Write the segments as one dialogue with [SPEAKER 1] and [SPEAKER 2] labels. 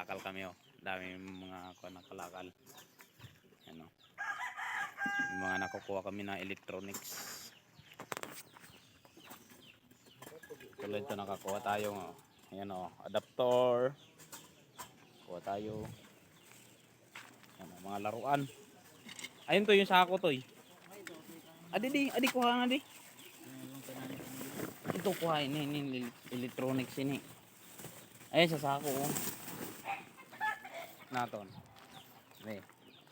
[SPEAKER 1] Kalakal kami oh. Dami mga kuha na kalakal. Yan oh. Yung mga nakukuha kami na electronics. Tulad ito nakakuha tayo oh. Yan oh. Adapter. Kuha tayo. Yan, oh, mga laruan. Ayun to yung sako to eh. Adi di, adi kuha nga di. Ito kuha ini, ini electronics ini. Ayun sa sako oh. Naton. May,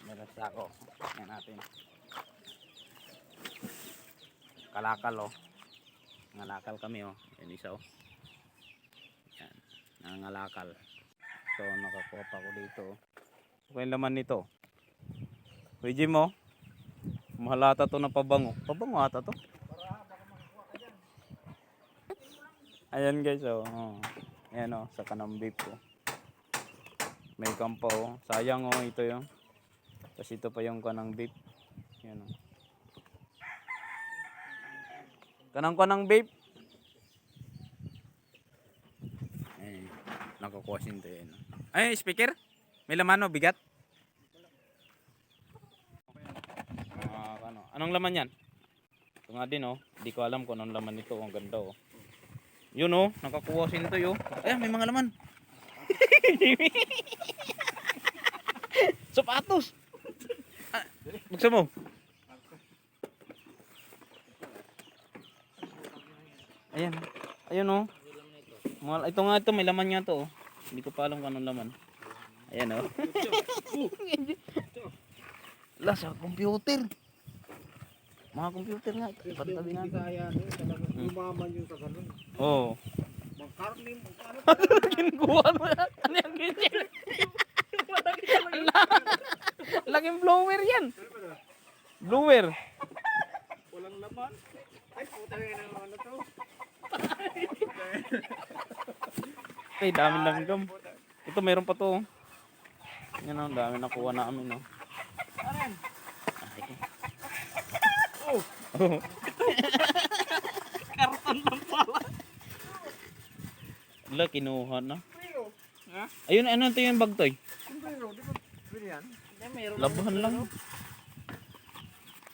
[SPEAKER 1] meron sa sako. Yan natin. Kalakal oh. Ngalakal kami oh. Yan isa oh. Yan. Nangangalakal. Ito, nakakuha pa ko dito. Okay yung laman nito. Kuya Jim oh. Mahalata to na pabango. Pabango ata to. Ayan guys oh. oh. Ayan oh, sa kanang beef ko. May kampo oh. Sayang oh ito yung. Tapos ito pa yung kanang beef. Ayan oh. Kanang kanang beef. Ay, nakakuha sin to yan. Ay, speaker? May laman no, bigat? Ah, ano? Anong laman yan? Ito nga din oh. Hindi ko alam kung anong laman nito. Ang ganda oh. Yun oh, nakakuha sin to yo. Ayan, may mga laman. Sapatos. Ah, buksan mo. Ayan. Ayun oh. Mga, ito nga ito, may laman nga to oh. Hindi ko pa alam kung anong laman. Ayan oh. La sa computer. Mga computer nga. To.
[SPEAKER 2] kaya no, talagang umaman yung sa ganun.
[SPEAKER 1] Oo.
[SPEAKER 2] Magkarni, magkano
[SPEAKER 1] Kinukuha mo na. Ano yung ganyan? Laking blower yan. Blower.
[SPEAKER 2] walang laman. Ay, puta nga ng ano to.
[SPEAKER 1] Ay, dami langgam. Ito meron pa to. oh. Yan oh, dami nakuha namin oh. Ay.
[SPEAKER 2] Oh,
[SPEAKER 1] Oh.
[SPEAKER 2] karton lang pala.
[SPEAKER 1] Wala, kinuha na.
[SPEAKER 2] Ha?
[SPEAKER 1] Ayun, ano ito yung bag toy?
[SPEAKER 2] Pero, di ba, pwede yan? Hindi, mayroon.
[SPEAKER 1] Labahan lang.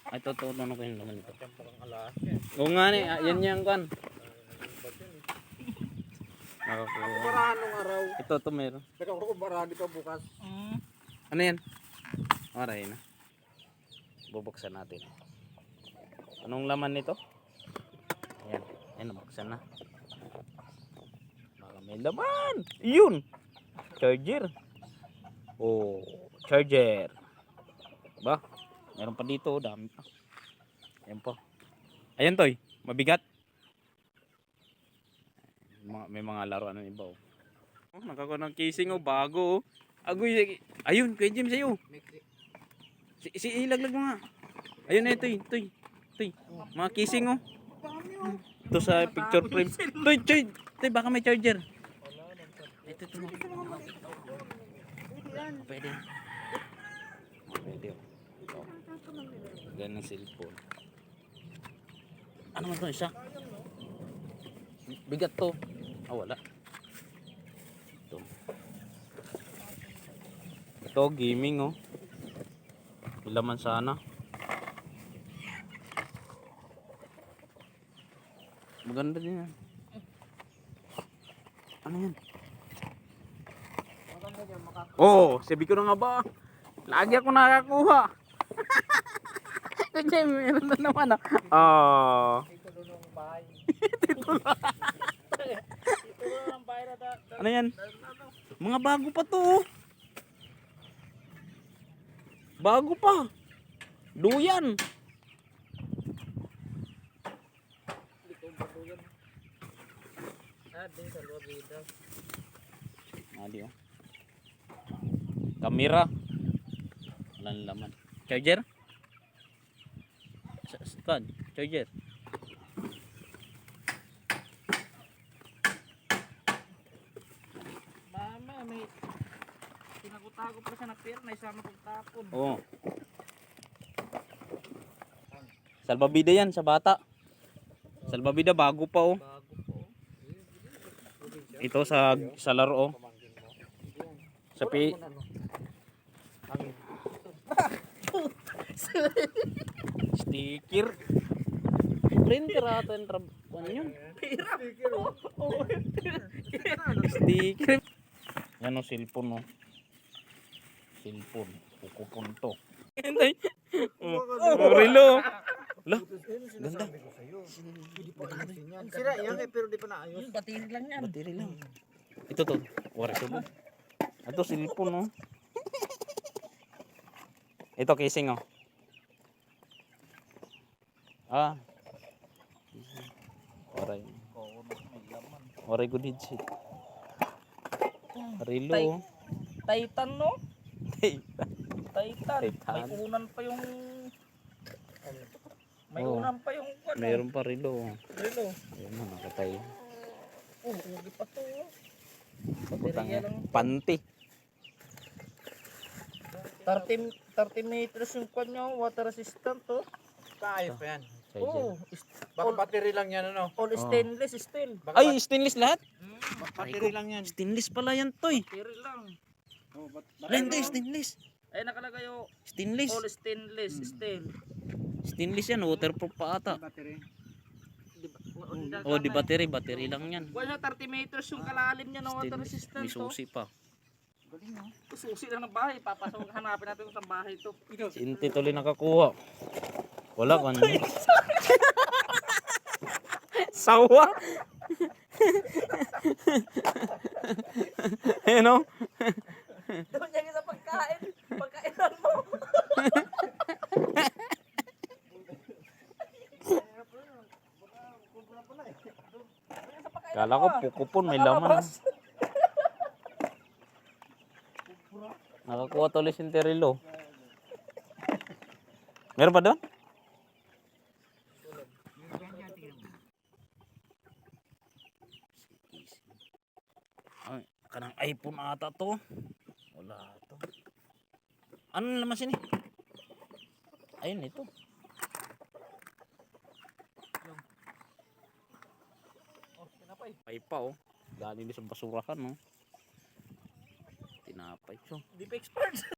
[SPEAKER 1] Ay, totoo na ko yung laman ito.
[SPEAKER 2] Yan.
[SPEAKER 1] Oo nga ni, ah, yan yung kan. Nakakuha.
[SPEAKER 2] Barahan nung araw.
[SPEAKER 1] Ito, ito meron.
[SPEAKER 2] Nakakumbarahan di pa bukas.
[SPEAKER 1] Ano yan? Aray na. Bubuksan natin. Anong laman nito? Ayan. Ayan, nabuksan na. May laman. Yun! Charger. Oh, charger. Ba? Meron pa dito. Dami pa. Ayan po. Ayan, Toy. Mabigat. May mga laruan ng iba. Oh. Oh, nakakuha ng casing oh, bago oh. Agoy, ayun, kay Jim sa'yo. Si, si ilaglag mo nga. Ayun na ito, ito, ito. Mga kissing oh. Ito sa picture frame. Toy, toy, toy, baka may charger. Ito, ito. Pwede. Pwede. Ganang cellphone. Ano man to isa? Bigat to. Ah, wala. Ito. Ito, gaming oh. May laman sana. Maganda din yan. Ano yan? Oo, oh, sabi ko na nga ba? Lagi ako nakakuha. Kasi meron na naman ah. Oh.
[SPEAKER 2] Ito doon ang bahay.
[SPEAKER 1] Ito
[SPEAKER 2] doon ang bahay na
[SPEAKER 1] Ano yan? Mga bago pa to. oh. Bago pa. Duyan.
[SPEAKER 2] Ah, di sa loob dito.
[SPEAKER 1] Adi oh. Kamera. Walang laman. Charger? Sa stand. Charger.
[SPEAKER 2] Mama, may tinagutago pa siya na isama kong tapon.
[SPEAKER 1] Oo. Salbabida yan sa bata. Salbabida bago pa oh. Ito sa sa laro oh. Sa pi... Sticker. Printer ata yung trab... Ano yun? Sticker. Yan o, cellphone o. Cellphone. Pukupon to. Hindi. Lah, ganda.
[SPEAKER 3] Sira yan eh, pero di pa naayos.
[SPEAKER 2] Batiri lang yan.
[SPEAKER 1] Battery lang. Ito to. Ito mo. Ito, cellphone no. Ito, casing oh. Ah. Oray. Oray ko din shit.
[SPEAKER 2] Tay-
[SPEAKER 1] oh.
[SPEAKER 2] Titan no?
[SPEAKER 1] Titan.
[SPEAKER 2] Titan.
[SPEAKER 1] Titan.
[SPEAKER 2] May unan pa yung... May
[SPEAKER 1] Oo.
[SPEAKER 2] unan pa yung... Ano?
[SPEAKER 1] Meron pa relo. oh.
[SPEAKER 2] Relo.
[SPEAKER 1] Ayun na, nakatay.
[SPEAKER 2] Oh, ugi pa to.
[SPEAKER 1] Putang
[SPEAKER 2] Baterya lang.
[SPEAKER 1] Panty.
[SPEAKER 2] 30, 30 meters yung kwan niya, water resistant to.
[SPEAKER 3] Kaayos pa yan.
[SPEAKER 2] Oo, is-
[SPEAKER 3] Baka battery lang yan ano.
[SPEAKER 2] all stainless steel.
[SPEAKER 3] Baka
[SPEAKER 1] Ay, stainless lahat?
[SPEAKER 3] battery lang yan.
[SPEAKER 1] Stainless pala yan, Toy.
[SPEAKER 2] Battery lang.
[SPEAKER 3] Oh, bat
[SPEAKER 1] Hindi, stainless.
[SPEAKER 2] Ay nakalagay yung
[SPEAKER 1] Stainless.
[SPEAKER 2] all stainless steel.
[SPEAKER 1] Stainless yan, waterproof pa ata.
[SPEAKER 3] battery.
[SPEAKER 2] Di ba?
[SPEAKER 1] Oh, di battery, battery lang yan.
[SPEAKER 2] Wala 30 meters yung kalalim niya ng water resistant
[SPEAKER 1] May susi pa.
[SPEAKER 2] Susi lang ng bahay. Papasok hanapin natin kung saan bahay to.
[SPEAKER 1] Si Inti tuloy nakakuha. Wala ka ano. Sawa. Ayun o.
[SPEAKER 2] Doon niya sa pagkain. Pagkainan mo.
[SPEAKER 1] Kala ko pukupon, may laman. ah. Nakakuha tuloy si Terilo. Meron pa doon? Ay, kanang iPhone ata to. Wala to. Ano naman sini? Ayun ito. Tinapay pa oh. Galing din sa basurahan no. Tinapay. So,
[SPEAKER 2] Di pa expired.